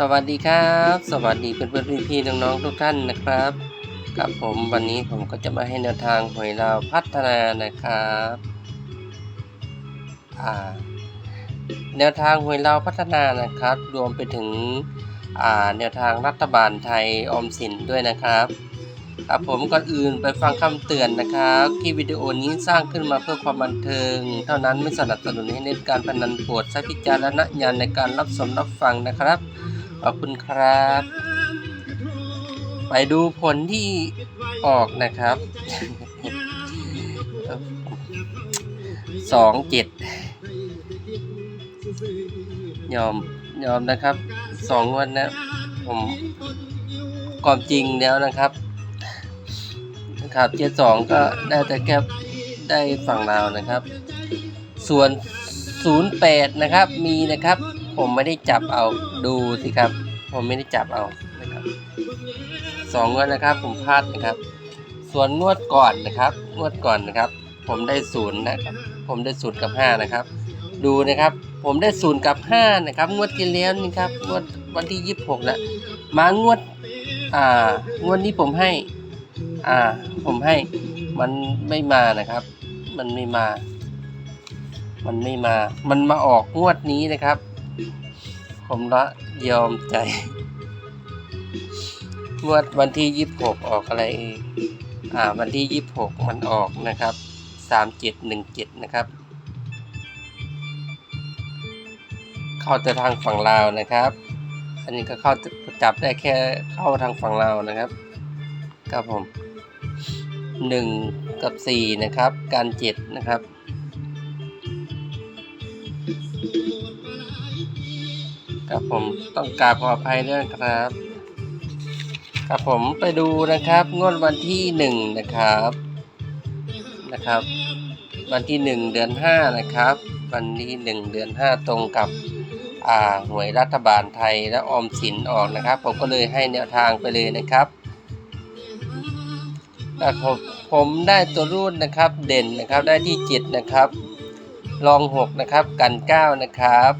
สวัสดีครับ สวัสดีเพื่อนเพื่อนพี่พี่ๆน้องๆทุกท่านนะครับ กับผมวันนี้ผมก็จะมาให้แนวทางหวยลาพัฒนานะครับแนวทางหวยลาพัฒนานะครับ รวมไปถึงแนวทางรัฐบาลไทยออมสินด้วยนะครับครับผมก่อนอื่นไปฟังคำเตือนนะครับคลิปวิดีโอนี้สร้างขึ้นมาเพื่อความบันเทิง เท่านั้นไม่สนับสนุนให้เล่นการพนันโปรดใช้พิจารณญาณในการรับชมรับฟังนะครับ ขอบคุณครับ ไปดูผลที่ออกนะครับสองเจ็ดยอมยอมนะครับสองวันนะผมความจริงแล้วนะครับนะครับเจ็ดสองก็ได้แต่แค่ได้ฝั่งเราวนะครับ ส่วนศูนย์แปดนะครับมีนะครับ ผมไม่ได้จับเอาดูสิครับ ผมไม่ได้จับเอานะครับสองงวดนะครับ ผมพลาดนะครับ ส่วนงวดก่อนนะครับ งวดก่อนนะครับ ผมได้ศูนย์นะครับ ผมได้ศูนย์กับห้านะครับ ดูนะครับ ผมได้ศูนย์กับห้านะครับ งวดที่แล้วนี่ครับ งวดวันที่ยี่สิบหกนะมางวด อ่า งวดนี้ผมให้ อ่า ผมให้ มันไม่มานะครับ มันไม่มา มันไม่มา มันมาออกงวดนี้นะครับ ผมละยอมใจงวดวันที่ยี่สิบหกออกอะไรเอ่ยอ่า วันที่ยี่สิบหกมันออกนะครับสามเจ็ดหนึ่งเจ็ดนะครับ เข้าแต่ทางฝั่งลาวนะครับ อันนี้ก็เข้าจับได้แค่เข้าทางฝั่งลาวนะครับครับผมหนึ่งกับสี่นะครับ การเจ็ดนะครับ ครับผมต้องกราบขออภัยด้วยนะครับ ครับผมไปดูนะครับงวดวันที่หนึ่งนะครับนะครับ วันที่หนึ่งเดือนห้านะครับ วันที่หนึ่งเดือนห้าตรงกับอ่าหวยรัฐบาลไทยและออมสินออกนะครับ ผมก็เลยให้แนวทางไปเลยนะครับแต่ผมผมได้ตัวรูดนะครับเด่นนะครับได้ที่เจ็ดนะครับ รองหกนะครับ กันเก้านะครับ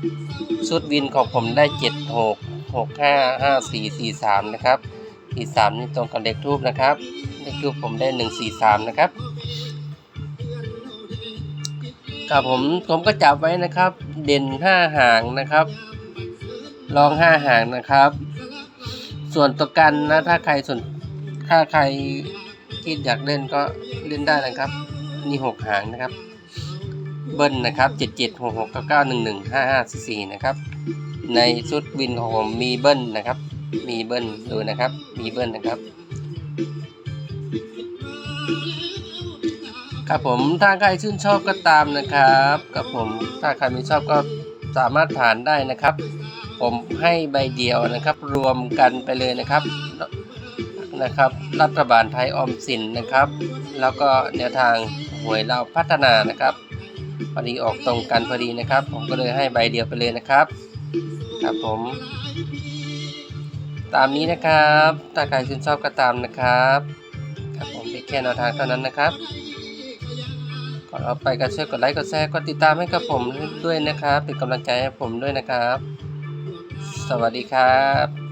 ชุดวินของผมได้เจ็ดหกหกห้าห้าสี่สี่สามนะครับสี่สามนี่ตรงกับเลขทูบนะครับเลขทูบผมได้หนึ่งสี่สามนะครับครับผมผมก็จับไว้นะครับ เด่นห้าหางนะครับรองห้าหางนะครับ ส่วนตัวกันนะถ้าใครส่วนถ้าใครที่อยากเล่นก็เล่นได้นะครับ นี่หกหางนะครับ เบิ้ลนะครับเจ็ดเจ็ดหกหกเก้าเก้าหนึ่งหนึ่งห้าห้าสี่สี่นะครับ ในชุดวินของผมมีเบิ้ลนะครับ มีเบิ้ลดูนะครับ มีเบิ้ลนะครับ ครับผมถ้าใครชื่นชอบก็ตามนะครับกับผมถ้าใครไม่ชอบก็สามารถผ่านได้นะครับ ผมให้ใบเดียวนะครับ รวมกันไปเลยนะครับนะครับ รัฐบาลไทยออมสินนะครับ แล้วก็แนวทางหวยเราพัฒนานะครับ พอดีออกตรงกันพอดีนะครับ ผมก็เลยให้ใบเดียวไปเลยนะครับ ครับผม ตามนี้นะครับ ถ้าใครชื่นชอบก็ตามนะครับ ครับผมเป็นแค่แนวทางเท่านั้นนะครับก่อนเอาไปก็ช่วยกดไลค์กดแชร์กดติดตามให้กับผมด้วยนะครับ เป็นกำลังใจให้ผมด้วยนะครับ สวัสดีครับ